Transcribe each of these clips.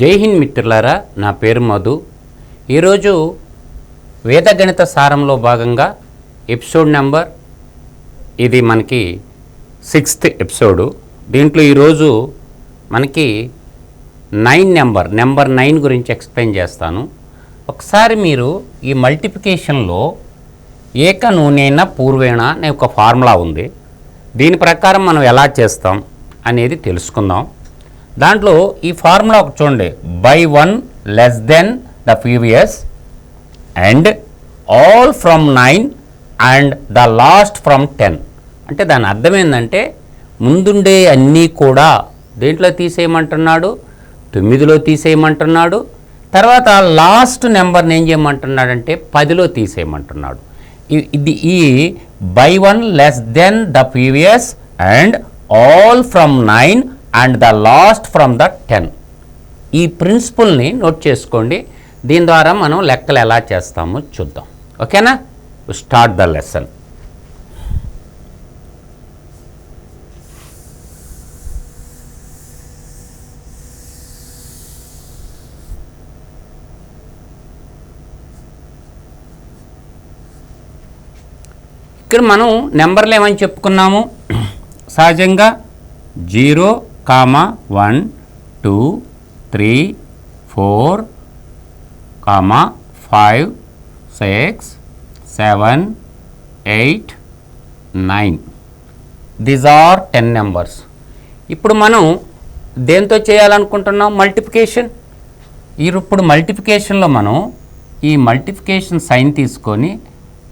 జై హింద్ మిత్రులారా నా పేరు మధు. ఈరోజు వేదగణిత సారంలో భాగంగా ఎపిసోడ్ నెంబర్ ఇది మనకి సిక్స్త్ ఎపిసోడు. దీంట్లో ఈరోజు మనకి నైన్ నెంబర్ నెంబర్ నైన్ గురించి ఎక్స్ప్లెయిన్ చేస్తాను. ఒకసారి మీరు ఈ మల్టిప్లికేషన్లో ఏక నూనెన పూర్వేణ అనే ఒక ఫార్ములా ఉంది. దీని ప్రకారం మనం ఎలా చేస్తాం అనేది తెలుసుకుందాం. దాంట్లో ఈ ఫార్ములా ఒక చూడండి. By one less than the previous and all from nine and the last from ten అంటే దాని అర్థం ఏంటంటే ముందుండే అన్నీ కూడా దేంట్లో తీసేయమంటున్నాడు? తొమ్మిదిలో తీసేయమంటున్నాడు. తర్వాత లాస్ట్ నెంబర్ని ఏం చేయమంటున్నాడంటే పదిలో తీసేయమంటున్నాడు. ఇది ఈ by one less than the previous and all from nine and the last from the ten ఈ ప్రిన్సిపల్ని నోట్ చేసుకోండి. దీని ద్వారా మనం లెక్కలు ఎలా చేస్తామో చూద్దాం. ఓకేనా? స్టార్ట్ ద లెసన్ ఇక్కడ మనం నెంబర్లు ఏమని చెప్పుకున్నాము? సహజంగా zero comma one two three four comma five six seven eight nine. These are ten numbers ఇప్పుడు మనం దేంతో చేయాలనుకుంటున్నాం? మల్టిప్లికేషన్ ఇప్పుడు మల్టిప్లికేషన్లో మనం ఈ మల్టిప్లికేషన్ సైన్ తీసుకొని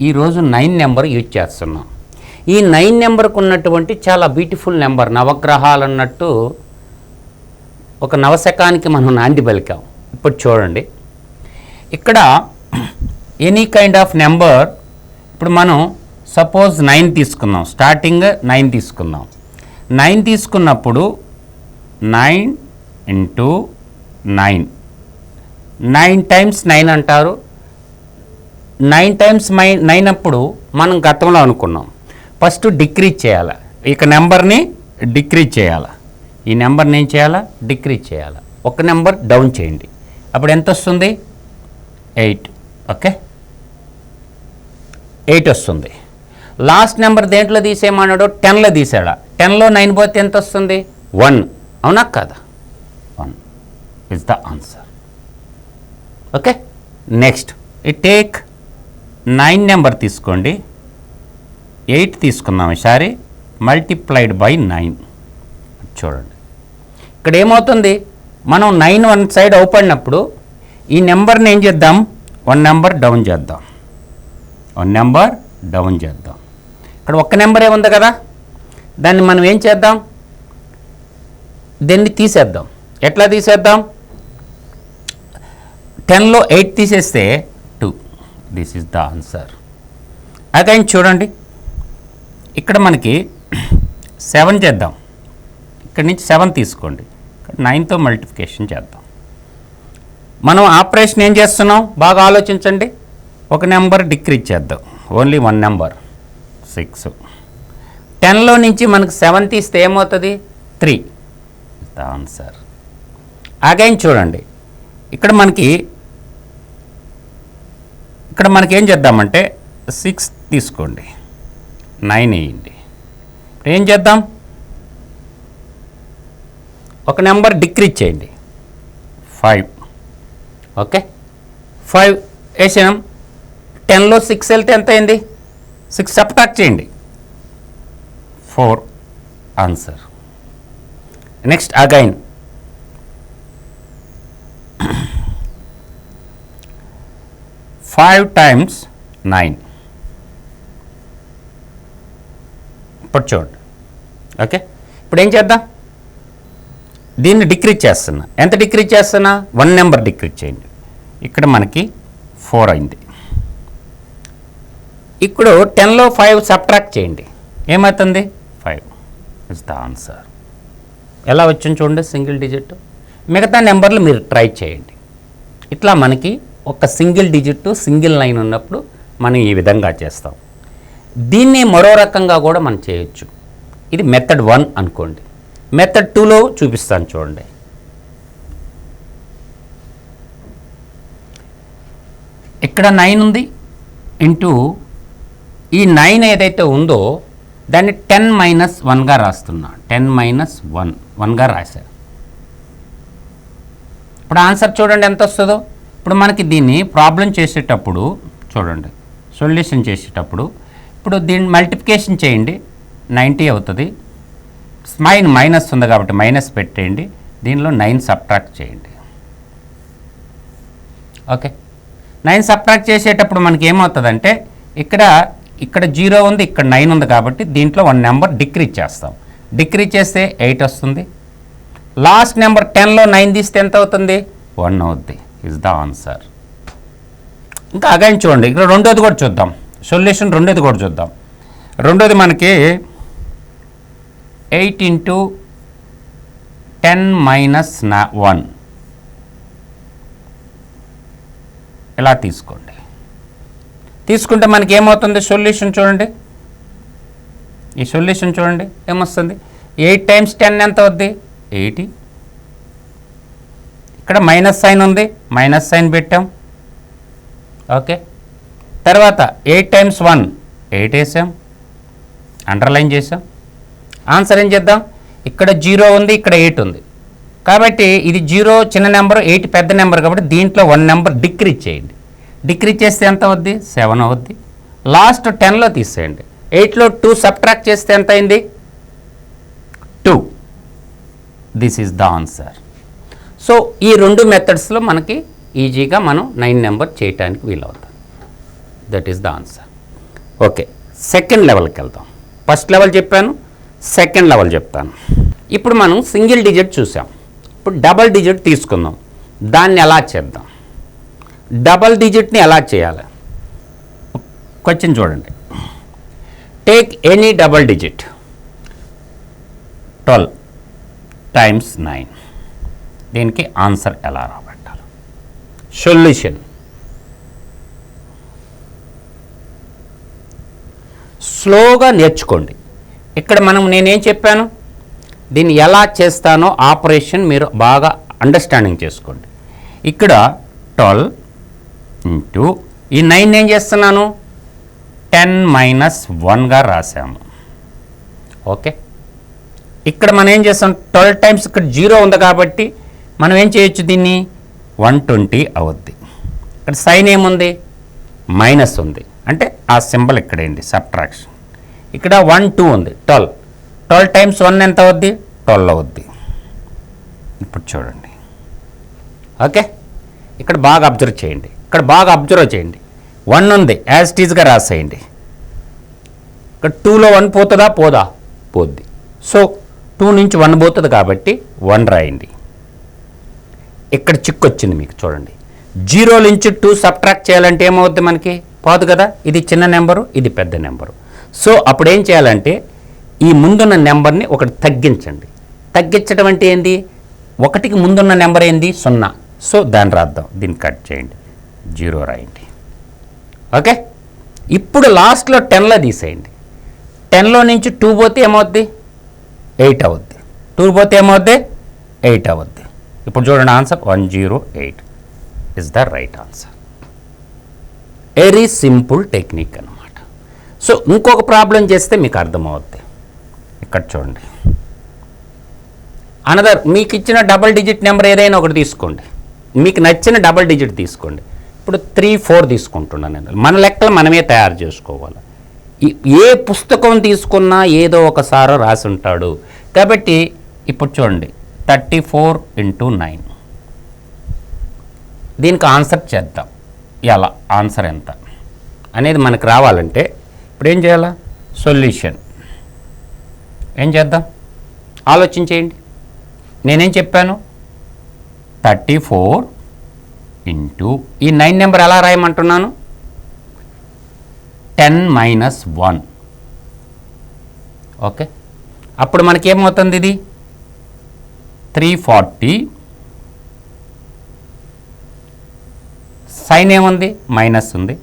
ఈరోజు నైన్ నెంబర్ యూజ్ చేస్తున్నాం. ఈ నైన్ నెంబర్కు ఉన్నటువంటి చాలా బ్యూటిఫుల్ నెంబర్. నవగ్రహాలు అన్నట్టు ఒక నవశకానికి మనం నాంది పలికాం. ఇప్పుడు చూడండి. ఇక్కడ ఎనీ కైండ్ ఆఫ్ నెంబర్ ఇప్పుడు మనం సపోజ్ నైన్ తీసుకుందాం స్టార్టింగ్ నైన్ తీసుకుందాం నైన్ తీసుకున్నప్పుడు nine into nine. Nine times nine అంటారు. నైన్ టైమ్స్ మై నైన్ అప్పుడు మనం గతంలో అనుకున్నాం. ఫస్ట్ డిక్రీజ్ చేయాలి? ఇక నెంబర్ని డిక్రీజ్ చేయాలి? ఈ నెంబర్ని ఏం చేయాలా? డిక్రీజ్ చేయాలి? ఒక నెంబర్ డౌన్ చేయండి. అప్పుడు ఎంత వస్తుంది? ఎయిట్. ఓకే? ఎయిట్ వస్తుంది. లాస్ట్ నెంబర్ దేంట్లో తీసేయమన్నాడు? టెన్లో తీసాడా? టెన్లో నైన్ పోతే ఎంత వస్తుంది? వన్. అవునా కదా? One. Is the answer okay? Next. ఈ టేక్ నైన్ నెంబర్ తీసుకోండి. ఎయిట్ తీసుకున్నాం ఈసారి మల్టిప్లైడ్ బై నైన్. చూడండి. ఇక్కడ ఏమవుతుంది? మనం నైన్ వన్ సైడ్ అవుపడినప్పుడు ఈ నెంబర్ని ఏం చేద్దాం? వన్ నెంబర్ డౌన్ చేద్దాం. వన్ నెంబర్ డౌన్ చేద్దాం. ఇక్కడ ఒక్క నెంబరే ఉంది కదా? దాన్ని మనం ఏం చేద్దాం? దీన్ని తీసేద్దాం. ఎట్లా తీసేద్దాం? టెన్లో ఎయిట్ తీసేస్తే two. This is the answer again చూడండి. ఇక్కడ మనకి సెవెన్ చేద్దాం. ఇక్కడ నుంచి సెవెన్ తీసుకోండి. ఇక్కడ నైన్తో మల్టిప్లికేషన్ చేద్దాం. మనం ఆపరేషన్ ఏం చేస్తున్నాం? బాగా ఆలోచించండి. ఒక నెంబర్ డిక్రీజ్ చేద్దాం. Only one number. సిక్స్. టెన్లో నుంచి మనకు సెవెన్ తీస్తే ఏమవుతుంది? త్రీ. The answer. అగైన్ చూడండి. ఇక్కడ మనకి ఇక్కడ మనకి ఏం చేద్దామంటే సిక్స్ తీసుకోండి. నైన్ వేయండి. ఇప్పుడు ఏం చేద్దాం? ఒక నెంబర్ డిక్రీజ్ చేయండి. ఫైవ్. ఓకే? ఫైవ్ వేసాం టెన్లో సిక్స్ వెళ్తే ఎంత అయింది? సిక్స్ సబ్ట్రాక్ట్ చేయండి. Four answer. Next again. Five times nine. ఇప్పుడు చూడండి. ఓకే? ఇప్పుడు ఏం చేద్దాం? దీన్ని డిక్రీజ్ చేస్తున్నా. ఎంత డిక్రీజ్ చేస్తున్నా? వన్ నెంబర్ డిక్రీజ్ చేయండి. ఇక్కడ మనకి ఫోర్ అయింది. ఇప్పుడు టెన్లో ఫైవ్ సబ్ట్రాక్ట్ చేయండి. ఏమవుతుంది? Five is the answer. ఎలా వచ్చింది చూడండి సింగిల్ డిజిట్. మిగతా నెంబర్లు మీరు ట్రై చేయండి. ఇట్లా మనకి ఒక సింగిల్ డిజిట్ సింగిల్ లైన్ ఉన్నప్పుడు మనం ఈ విధంగా చేస్తాం. దీన్ని మరో రకంగా కూడా మనం చేయొచ్చు. ఇది మెథడ్ వన్ అనుకోండి. మెథడ్ టూలో చూపిస్తాను చూడండి. ఇక్కడ నైన్ ఉంది ఇంటూ ఈ నైన్ ఏదైతే ఉందో దాన్ని టెన్ మైనస్ వన్గా రాస్తున్నా. టెన్ మైనస్ వన్ వన్గా రాశారు. ఇప్పుడు ఆన్సర్ చూడండి ఎంత వస్తుందో. ఇప్పుడు మనకి దీన్ని ప్రాబ్లం చేసేటప్పుడు చూడండి. సొల్యూషన్ చేసేటప్పుడు ఇప్పుడు దీన్ని మల్టిప్లికేషన్ చేయండి. నైంటీ అవుతుంది. స్మైన్ మైనస్ ఉంది కాబట్టి మైనస్ పెట్టేయండి. దీనిలో నైన్ సబ్ట్రాక్ట్ చేయండి. ఓకే. నైన్ సబ్ట్రాక్ట్ చేసేటప్పుడు మనకి ఏమవుతుందంటే ఇక్కడ ఇక్కడ జీరో ఉంది ఇక్కడ నైన్ ఉంది కాబట్టి దీంట్లో వన్ నెంబర్ డిక్రీజ్ చేస్తాం. డిక్రీజ్ చేస్తే ఎయిట్ వస్తుంది. లాస్ట్ నెంబర్ టెన్లో నైన్ తీస్తే ఎంత అవుతుంది? వన్ అవుద్ది. ఇస్ ద ఆన్సర్ ఇంకా అగైన్ చూడండి. ఇక్కడ రెండోది కూడా చూద్దాం. సొల్యూషన్ రెండోది కూడా చూద్దాం. రెండోది మనకి ఎయిట్ ఇంటూ టెన్ మైనస్ నా వన్. ఇలా తీసుకోండి. తీసుకుంటే మనకి ఏమవుతుంది? సొల్యూషన్ చూడండి. ఈ సొల్యూషన్ చూడండి. ఏమొస్తుంది? ఎయిట్ టైమ్స్ టెన్ ఎంత అవుద్ది? ఎయిటీ. ఇక్కడ మైనస్ సైన్ ఉంది. మైనస్ సైన్ పెట్టాం. ఓకే. తర్వాత ఎయిట్ టైమ్స్ వన్ ఎయిట్ వేసాం. అండర్లైన్ చేసాం. ఆన్సర్ ఏం చేద్దాం? ఇక్కడ జీరో ఉంది ఇక్కడ ఎయిట్ ఉంది. కాబట్టి ఇది జీరో చిన్న నెంబర్ ఎయిట్ పెద్ద నెంబర్ కాబట్టి దీంట్లో వన్ నెంబర్ డిక్రీజ్ చేయండి. డిక్రీజ్ చేస్తే ఎంత అవుద్ది? సెవెన్ అవుద్ది. లాస్ట్ టెన్లో తీసేయండి. ఎయిట్లో టూ సబ్ట్రాక్ట్ చేస్తే ఎంత అయింది? Two this is the answer so ఈ రెండు మెథడ్స్లో మనకి ఈజీగా మనం నైన్ నెంబర్ చేయటానికి వీలవుతుంది. That is the answer okay second లెవెల్కి వెళ్దాం. ఫస్ట్ లెవెల్ చెప్పాను సెకండ్ లెవెల్ చెప్తాను. ఇప్పుడు మనం సింగిల్ డిజిట్ చూసాం. ఇప్పుడు డబల్ డిజిట్ తీసుకుందాం. దాన్ని ఎలా చేద్దాం? డబల్ డిజిట్ని ఎలా చేయాలి? క్వశ్చన్ చూడండి. Take any double digit twelve times nine దీనికి ఆన్సర్ ఎలా రాబట్టాలి? సొల్యూషన్ స్లోగా నేర్చుకోండి. ఇక్కడ మనం నేనేం చెప్పాను? దీన్ని ఎలా చేస్తానో ఆపరేషన్ మీరు బాగా అండర్స్టాండింగ్ చేసుకోండి. ఇక్కడ ట్వెల్వ్ ఇంటూ ఈ నైన్ ఏం చేస్తున్నాను? టెన్ మైనస్ వన్గా రాసాము ఓకే? ఇక్కడ మనం ఏం చేస్తాం? ట్వెల్వ్ టైమ్స్ ఇక్కడ జీరో ఉంది కాబట్టి మనం ఏం చేయొచ్చు దీన్ని? వన్ ట్వంటీ అవుద్ది. ఇక్కడ సైన్ ఏముంది? మైనస్ ఉంది. అంటే ఆ సింబల్ ఇక్కడేంటి సబ్ట్రాక్షన్. ఇక్కడ వన్ టూ ఉంది. ట్వెల్వ్. ట్వెల్వ్ టైమ్స్ వన్ ఎంత అవుద్ది? ట్వెల్వ్ అవుద్ది. ఇప్పుడు చూడండి. ఓకే? ఇక్కడ బాగా అబ్జర్వ్ చేయండి. ఇక్కడ బాగా అబ్జర్వ్ చేయండి. వన్ ఉంది. యాజ్ టీజ్గా రాసేయండి. ఇక్కడ టూలో వన్ పోతుందా? పోదా? పోద్ది. సో టూ నుంచి వన్ పోతుంది కాబట్టి వన్ రాయండి. ఇక్కడ చిక్కు వచ్చింది మీకు చూడండి. జీరో నుంచి టూ సబ్ట్రాక్ట్ చేయాలంటే ఏమవుద్ది మనకి? పోదు కదా? ఇది చిన్న నెంబరు ఇది పెద్ద నెంబరు. సో అప్పుడు ఏం చేయాలంటే ఈ ముందున్న నెంబర్ని ఒకటి తగ్గించండి. తగ్గించడం అంటే ఏంది? ఒకటికి ముందున్న నెంబర్ ఏంది? సున్నా. సో దాన్ని రాద్దాం. దీన్ని కట్ చేయండి. జీరో రాయండి. ఓకే? ఇప్పుడు లాస్ట్లో టెన్లో తీసేయండి. టెన్లో నుంచి టూ పోతే ఏమవుద్ది? ఎయిట్ అవుద్ది. టూ పోతే ఏమవుద్ది? ఎయిట్ అవుద్ది. ఇప్పుడు చూడండి answer. One zero eight. Is the right answer very simple technique అనమాట సో ఇంకొక ప్రాబ్లం చేస్తే మీకు అర్థమవుద్ది. ఇక్కడ చూడండి. అనదర్ మీకు ఇచ్చిన డబల్ డిజిట్ నెంబర్ ఏదైనా ఒకటి తీసుకోండి. మీకు నచ్చిన డబల్ డిజిట్ తీసుకోండి. ఇప్పుడు త్రీ ఫోర్ తీసుకుంటున్నాను నేను. మన లెక్కలు మనమే తయారు చేసుకోవాలి. ఏ పుస్తకం తీసుకున్నా ఏదో ఒకసారో రాసి ఉంటాడు. కాబట్టి ఇప్పుడు చూడండి. థర్టీ ఫోర్ ఇంటూ నైన్ దీనికి ఆన్సర్ చేద్దాం. ఎలా ఆన్సర్ ఎంత? అనేది మనకు రావాలంటే ఇప్పుడు ఏం చేయాలా? సొల్యూషన్. ఏం చేద్దాం? ఆలోచించేయండి నేనేం చెప్పాను? థర్టీ ఫోర్ ఇంటూ ఈ నైన్ నెంబర్ ఎలా రాయమంటున్నాను? Ten minus one. ఓకే? అప్పుడు మనకేమవుతుంది ఇది? త్రీ ఫార్టీ సైన్ ఏముంది మైనస్ ఉంది.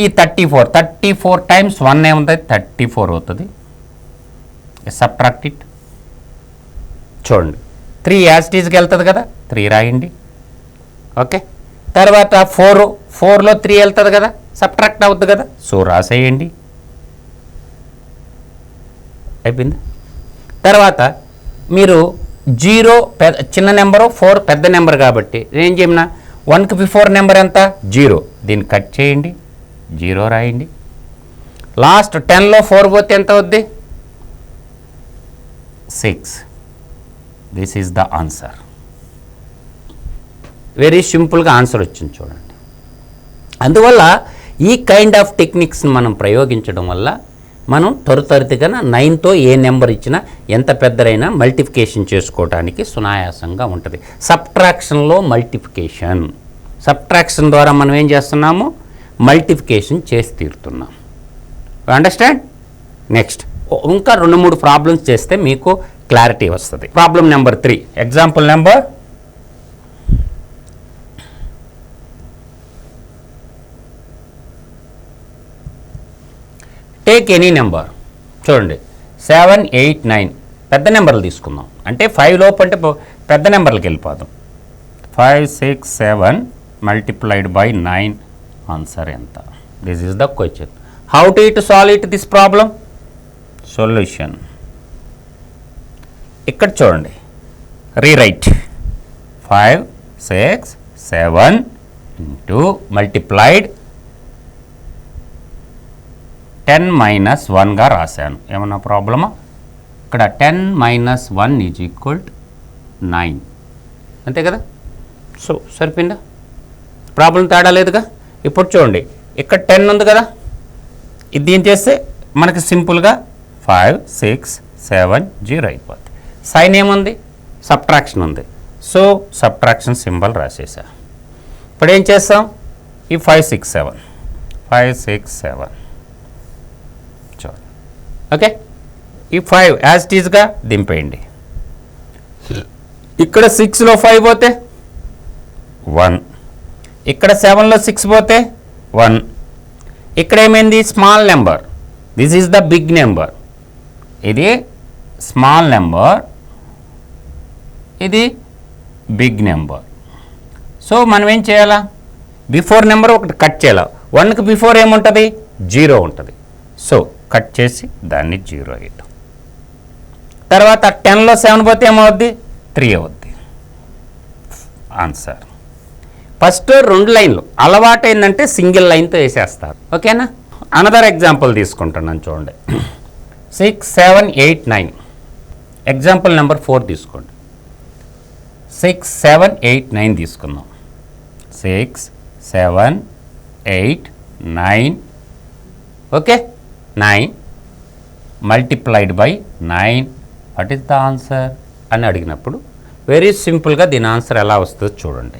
ఈ thirty four thirty four times one ఏముంది థర్టీ ఫోర్ అవుతుంది సబ్ట్రాక్ట్ ఇట్ చూడండి త్రీ యాసిటీస్కి వెళ్తుంది కదా త్రీ రాయండి. ఓకే తర్వాత ఫోర్ ఫోర్లో త్రీ వెళ్తుంది కదా సబ్ట్రాక్ట్ అవుతుంది కదా సో రాసేయండి. అయిపోయింది? తర్వాత మీరు జీరో పెద్ద చిన్న నెంబరు ఫోర్ పెద్ద నెంబర్ కాబట్టి ఏం చేయమన్నా వన్కి బిఫోర్ నెంబర్ ఎంత? జీరో. దీన్ని కట్ చేయండి. జీరో రాయండి. లాస్ట్ టెన్లో ఫోర్ పోతే ఎంత అవుద్ది? Six. This is the answer very సింపుల్గా ఆన్సర్ వచ్చింది చూడండి. అందువల్ల ఈ కైండ్ ఆఫ్ టెక్నిక్స్ని మనం ప్రయోగించడం వల్ల మనం త్వరితరితిగా నైన్తో ఏ నెంబర్ ఇచ్చినా ఎంత పెద్దదైనా మల్టిఫికేషన్ చేసుకోవడానికి సునాయాసంగా ఉంటుంది. సబ్ట్రాక్షన్లో మల్టిఫికేషన్. సబ్ట్రాక్షన్ ద్వారా మనం ఏం చేస్తున్నాము? మల్టిఫికేషన్ చేసి తీరుతున్నాం. అండర్స్టాండ్? నెక్స్ట్. ఇంకా రెండు మూడు ప్రాబ్లమ్స్ చేస్తే మీకు క్లారిటీ వస్తుంది. Problem number three. Example number take any number చూడండి. సెవెన్ ఎయిట్ నైన్ పెద్ద నెంబర్లు తీసుకుందాం. అంటే ఫైవ్ లోపు అంటే పెద్ద నెంబర్లకు వెళ్ళిపోదాం. Five six seven multiplied by nine answer ఎంత? This is the question how to it solve it this problem solution ఇక్కడ చూడండి. Rewrite five six seven into multiplied ten minus వన్గా రాశాను. ఏమన్నా ప్రాబ్లమా? ఇక్కడ ten minus one is equal nine అంతే కదా? సో సరిపోయిందా? ప్రాబ్లం తేడా లేదుగా? ఇప్పుడు చూడండి. ఇక్కడ టెన్ ఉంది కదా? ఇది దీని చేస్తే మనకి సింపుల్గా ఫైవ్ సిక్స్ సెవెన్ జీరో అయిపోద్ది. సైన్ ఏముంది? సబ్ట్రాక్షన్ ఉంది. సో సబ్ట్రాక్షన్ సింబల్ రాసేసా. ఇప్పుడు ఏం చేస్తాం? ఈ five six seven five six seven okay? ఈ ఫైవ్ యాజ్ టీజ్గా దింపేయండి. ఇక్కడ సిక్స్లో ఫైవ్ పోతే? వన్ ఇక్కడ సెవెన్లో సిక్స్ పోతే? వన్ ఇక్కడ ఏమైంది? Small number this is the big number ఇది స్మాల్ నెంబర్ ఇది బిగ్ నెంబర్ సో మనం ఏం చేయాలా? బిఫోర్ నెంబర్ ఒకటి కట్ చేయాలి? వన్కి బిఫోర్ ఏముంటుంది? జీరో ఉంటుంది. సో కట్ చేసి దాన్ని జీరో వేయటం తర్వాత టెన్లో సెవెన్ పోతే ఏమవుద్ది? త్రీ అవుద్ది. ఆన్సర్. ఫస్ట్ రెండు లైన్లు. అలవాటు ఏంటంటే సింగిల్ లైన్తో వేసేస్తారు. ఓకేనా? అనదర్ ఎగ్జాంపుల్ తీసుకుంటున్నాను చూడండి. Six seven eight nine example number four తీసుకోండి. సిక్స్ సెవెన్ ఎయిట్ నైన్ తీసుకుందాం. Six seven eight nine okay nine multiplied by nine. What is the answer? అని అడిగినప్పుడు వెరీ సింపుల్గా దీని ఆన్సర్ ఎలా వస్తుందో చూడండి.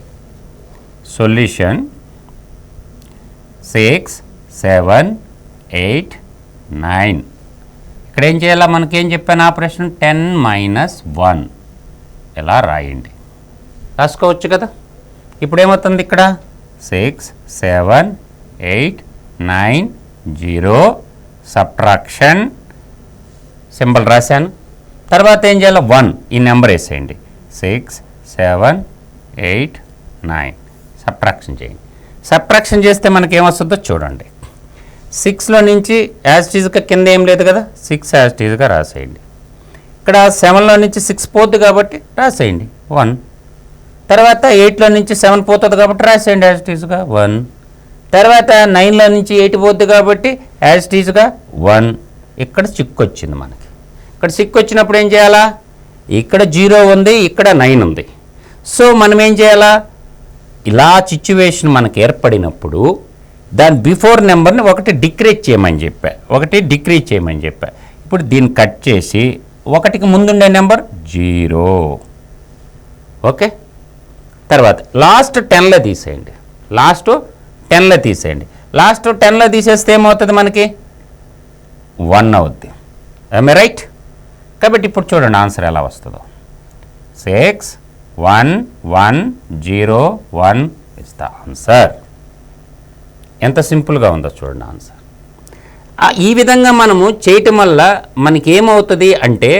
Solution six seven eight nine. ఇక్కడ ఏం చేయాలా? మనకేం చెప్పాను ఆపరేషన్ టెన్ మైనస్ వన్. ఇలా రాయండి. రాసుకోవచ్చు కదా? ఇప్పుడు ఏమవుతుంది ఇక్కడ? Six seven eight nine zero. Subtraction symbol రాశాను. తర్వాత ఏం చేయాలి వన్ ఈ నెంబర్ వేసేయండి. Six seven eight nine. Subtraction చేయండి. సబ్ట్రాక్షన్ చేస్తే మనకి ఏమొస్తుందో చూడండి. సిక్స్లో నుంచి యాజ్టీజ్గా కింద ఏం లేదు కదా సిక్స్ యాజ్టీజ్గా రాసేయండి. ఇక్కడ సెవెన్లో నుంచి సిక్స్ పోద్ది కాబట్టి రాసేయండి. వన్. తర్వాత ఎయిట్లో నుంచి సెవెన్ పోతుంది కాబట్టి రాసేయండి యాజ్టీజ్గా వన్. తర్వాత నైన్లో నుంచి ఎయిట్ పోద్ది కాబట్టి యాజ్టీజ్గా వన్ ఇక్కడ చిక్కు వచ్చింది మనకి. ఇక్కడ చిక్కు వచ్చినప్పుడు ఏం చేయాలా? ఇక్కడ జీరో ఉంది ఇక్కడ నైన్ ఉంది. సో మనం ఏం చేయాలా? ఇలా సిచ్యువేషన్ మనకు ఏర్పడినప్పుడు దాని బిఫోర్ నెంబర్ని ఒకటి డిక్రీజ్ చేయమని చెప్పా. ఒకటి డిక్రీజ్ చేయమని చెప్పా. ఇప్పుడు దీన్ని కట్ చేసి ఒకటికి ముందుండే నెంబర్ జీరో ఓకే తర్వాత లాస్ట్ టెన్లో తీసేయండి. లాస్ట్ టెన్లో తీసేయండి. లాస్ట్ టెన్లో తీసేస్తే ఏమవుతుంది మనకి? వన్ అవుద్ది. ఐ రైట్ కాబట్టి ఇప్పుడు చూడండి ఆన్సర్ ఎలా వస్తుందో. Six one one zero one is the answer ఎంత సింపుల్గా ఉందో చూడండి ఆన్సర్. ఈ విధంగా మనము చేయటం వల్ల మనకి ఏమవుతుంది అంటే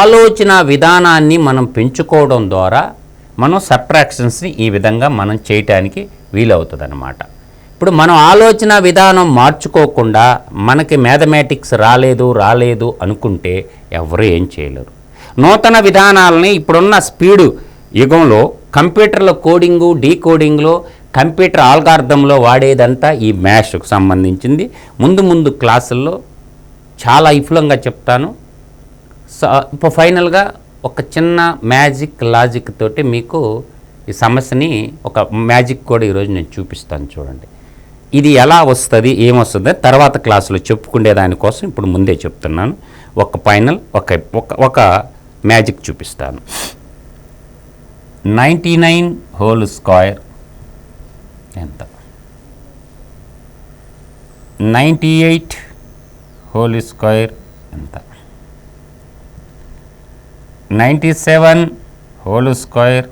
ఆలోచన విధానాన్ని మనం పెంచుకోవడం ద్వారా మనం సప్రాక్షన్స్ని ఈ విధంగా మనం చేయటానికి వీలవుతుందన్నమాట. ఇప్పుడు మనం ఆలోచన విధానం మార్చుకోకుండా మనకి మ్యాథమెటిక్స్ రాలేదు రాలేదు అనుకుంటే ఎవరు ఏం చేయలేరు. నూతన విధానాలని ఇప్పుడున్న స్పీడు యుగంలో కంప్యూటర్ల కోడింగు డీకోడింగ్లో కంప్యూటర్ ఆల్గార్థంలో వాడేదంతా ఈ మ్యాష్కు సంబంధించింది. ముందు ముందు క్లాసుల్లో చాలా విఫులంగా చెప్తాను. ఇప్పుడు ఫైనల్గా ఒక చిన్న మ్యాజిక్ లాజిక్ తోటి మీకు ఈ సమస్యని ఒక మ్యాజిక్ కూడా ఈరోజు నేను చూపిస్తాను చూడండి. ఇది ఎలా వస్తుంది ఏమొస్తుంది తర్వాత క్లాసులో చెప్పుకునే దానికోసం ఇప్పుడు ముందే చెప్తున్నాను. ఒక ఫైనల్ ఒక ఒక ఒక మ్యాజిక్ చూపిస్తాను. నైంటీ నైన్ హోల్ స్క్వేర్ ఎంత? నైంటీ ఎయిట్ హోల్ స్క్వేర్ ఎంత? Ninety seven whole square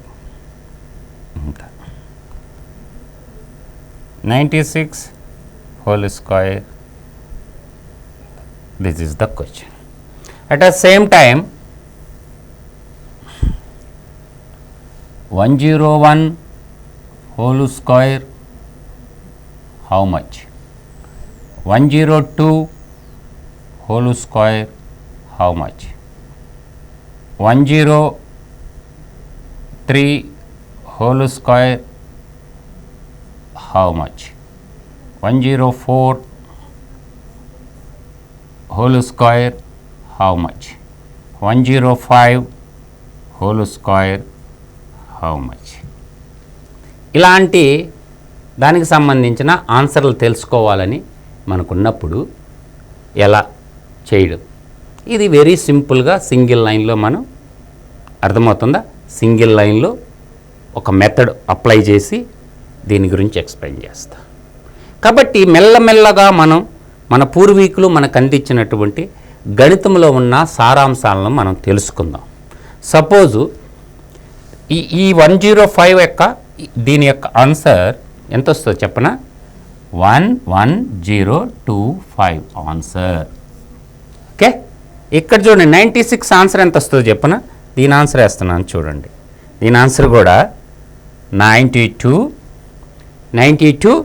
96 whole square. This is the question. At the same time 101 whole square how much? 102 whole square how much? 103 whole square how much one zero four whole square how much one zero five whole square how much ఇలాంటి దానికి సంబంధించిన ఆన్సర్లు తెలుసుకోవాలని మనకున్నప్పుడు ఎలా చేయడం? ఇది very సింపుల్గా single లైన్లో మనం అర్థమవుతుందా? సింగిల్ లైన్లో ఒక మెథడ్ అప్లై చేసి దీని గురించి ఎక్స్ప్లెయిన్ చేస్తా. కాబట్టి మెల్లమెల్లగా మనం మన పూర్వీకులు మనకు అందించినటువంటి గణితంలో ఉన్న సారాంశాలను మనం తెలుసుకుందాం. సపోజు ఈ ఈ వన్ జీరో ఫైవ్ యొక్క దీని యొక్క ఆన్సర్ ఎంత వస్తుందో చెప్పనా? One one zero two five answer. Okay? ఇక్కడ చూడండి నైంటీ సిక్స్ ఆన్సర్ ఎంత వస్తుందో చెప్పనా? దీని ఆన్సర్ వేస్తున్నాను చూడండి. దీని ఆన్సర్ కూడా ninety two ninety two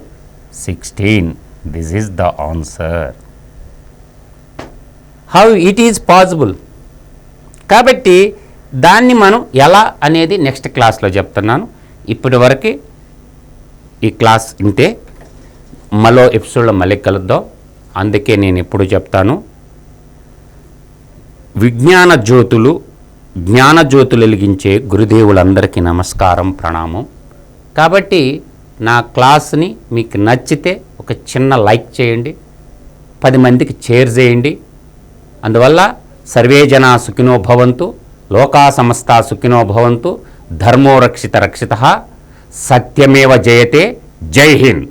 sixteen this is the answer how it is possible కాబట్టి దాన్ని మనం ఎలా అనేది నెక్స్ట్ క్లాస్లో చెప్తున్నాను. ఇప్పటి వరకు ఈ క్లాస్ ఇంతే. మరో ఎపిసోడ్లో మళ్ళీ కలుద్దాం. అందుకే నేను ఎప్పుడు చెప్తాను. విజ్ఞాన జ్యోతులు జ్ఞాన జ్యోతులు వెలిగించే గురుదేవులందరికీ నమస్కారం ప్రణామం. కాబట్టి నా క్లాస్ని మీకు నచ్చితే ఒక చిన్న లైక్ చేయండి పది మందికి షేర్ చేయండి. అందువల్ల సర్వే జనా సుఖినో భవంతు లోకా సమస్త సుఖినో భవంతు ధర్మో రక్షిత రక్షిత సత్యమేవ జయతే జై హింద్.